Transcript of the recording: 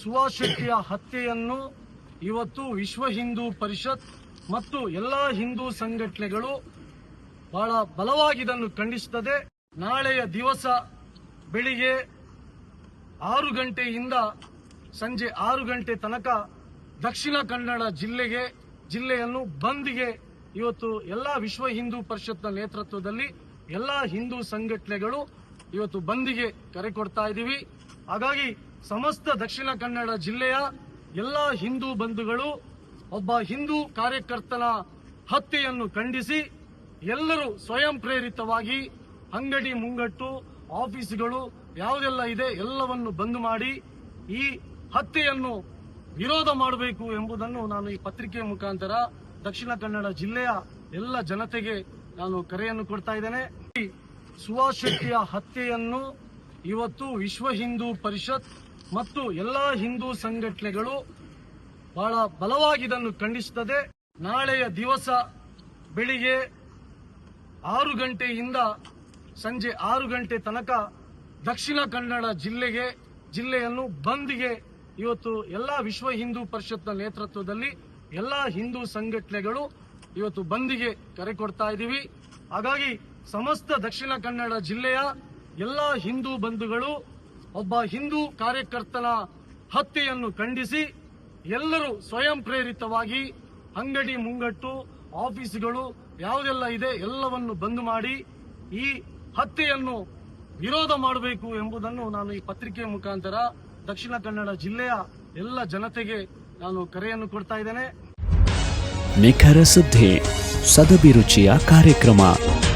ಸುಭಾಷ್ ಶೆಟ್ಟಿಯ ಹತ್ಯೆಯನ್ನು ಇವತ್ತು ವಿಶ್ವ ಹಿಂದೂ ಪರಿಷತ್ ಮತ್ತು ಎಲ್ಲಾ ಹಿಂದೂ ಸಂಘಟನೆಗಳು ಬಹಳ ಬಲವಾಗಿ ಇದನ್ನು ಖಂಡಿಸುತ್ತದೆ. ನಾಳೆಯ ದಿವಸ ಬೆಳಿಗ್ಗೆ ಆರು ಗಂಟೆಯಿಂದ ಸಂಜೆ ಆರು ಗಂಟೆ ತನಕ ದಕ್ಷಿಣ ಕನ್ನಡ ಜಿಲ್ಲೆಗೆ, ಜಿಲ್ಲೆಯನ್ನು ಬಂದ್ಗೆ ಇವತ್ತು ಎಲ್ಲಾ ವಿಶ್ವ ಹಿಂದೂ ಪರಿಷತ್ನ ನೇತೃತ್ವದಲ್ಲಿ ಎಲ್ಲಾ ಹಿಂದೂ ಸಂಘಟನೆಗಳು ಇವತ್ತು ಬಂದಿಗೆ ಕರೆ ಕೊಡ್ತಾ ಇದ್ದೀವಿ. ಹಾಗಾಗಿ ಸಮಸ್ತ ದಕ್ಷಿಣ ಕನ್ನಡ ಜಿಲ್ಲೆಯ ಎಲ್ಲಾ ಹಿಂದೂ ಬಂಧುಗಳು, ಒಬ್ಬ ಹಿಂದೂ ಕಾರ್ಯಕರ್ತನ ಹತ್ಯೆಯನ್ನು ಖಂಡಿಸಿ ಎಲ್ಲರೂ ಸ್ವಯಂ ಪ್ರೇರಿತವಾಗಿ ಅಂಗಡಿ ಮುಂಗಟ್ಟು, ಆಫೀಸ್ಗಳು ಯಾವುದೆಲ್ಲ ಇದೆ ಎಲ್ಲವನ್ನು ಬಂದ್ ಮಾಡಿ ಈ ಹತ್ಯೆಯನ್ನು ವಿರೋಧ ಮಾಡಬೇಕು ಎಂಬುದನ್ನು ನಾನು ಈ ಪತ್ರಿಕೆ ಮುಖಾಂತರ ದಕ್ಷಿಣ ಕನ್ನಡ ಜಿಲ್ಲೆಯ ಎಲ್ಲ ಜನತೆಗೆ ನಾನು ಕರೆಯನ್ನು ಕೊಡ್ತಾ ಇದ್ದೇನೆ. ಸುಭಾಷ್ ಶೆಟ್ಟಿಯ ಹತ್ಯೆಯನ್ನು ಇವತ್ತು ವಿಶ್ವ ಹಿಂದೂ ಪರಿಷತ್ ಮತ್ತು ಎಲ್ಲಾ ಹಿಂದೂ ಸಂಘಟನೆಗಳು ಬಹಳ ಬಲವಾಗಿ ಇದನ್ನು ಖಂಡಿಸುತ್ತದೆ. ನಾಳೆಯ ದಿವಸ ಬೆಳಿಗ್ಗೆ ಆರು ಗಂಟೆಯಿಂದ ಸಂಜೆ ಆರು ಗಂಟೆ ತನಕ ದಕ್ಷಿಣ ಕನ್ನಡ ಜಿಲ್ಲೆಗೆ, ಜಿಲ್ಲೆಯನ್ನು ಬಂದ್ಗೆ ಇವತ್ತು ಎಲ್ಲಾ ವಿಶ್ವ ಹಿಂದೂ ಪರಿಷತ್ನ ನೇತೃತ್ವದಲ್ಲಿ ಎಲ್ಲಾ ಹಿಂದೂ ಸಂಘಟನೆಗಳು ಇವತ್ತು ಬಂದಿಗೆ ಕರೆ ಕೊಡ್ತಾ ಇದ್ದೀವಿ. ಹಾಗಾಗಿ ಸಮಸ್ತ ದಕ್ಷಿಣ ಕನ್ನಡ ಜಿಲ್ಲೆಯ ಎಲ್ಲಾ ಹಿಂದೂ ಬಂಧುಗಳು ಒಬ್ಬ ಹಿಂದೂ ಕಾರ್ಯಕರ್ತನ ಹತ್ಯೆಯನ್ನು ಖಂಡಿಸಿ ಎಲ್ಲರೂ ಸ್ವಯಂ ಪ್ರೇರಿತವಾಗಿ ಅಂಗಡಿ ಮುಂಗಟ್ಟು, ಆಫೀಸ್ಗಳು ಯಾವುದೆಲ್ಲ ಇದೆ ಎಲ್ಲವನ್ನು ಬಂದ್ ಮಾಡಿ ಈ ಹತ್ಯೆಯನ್ನು ವಿರೋಧ ಮಾಡಬೇಕು ಎಂಬುದನ್ನು ನಾನು ಈ ಪತ್ರಿಕೆ ಮುಖಾಂತರ ದಕ್ಷಿಣ ಕನ್ನಡ ಜಿಲ್ಲೆಯ ಎಲ್ಲ ಜನತೆಗೆ ನಾನು ಕರೆಯನ್ನು ಕೊಡ್ತಾ ಇದ್ದೇನೆ. ನಿಖರ ಸುದ್ದಿ, ಸದಭಿರುಚಿಯ ಕಾರ್ಯಕ್ರಮ.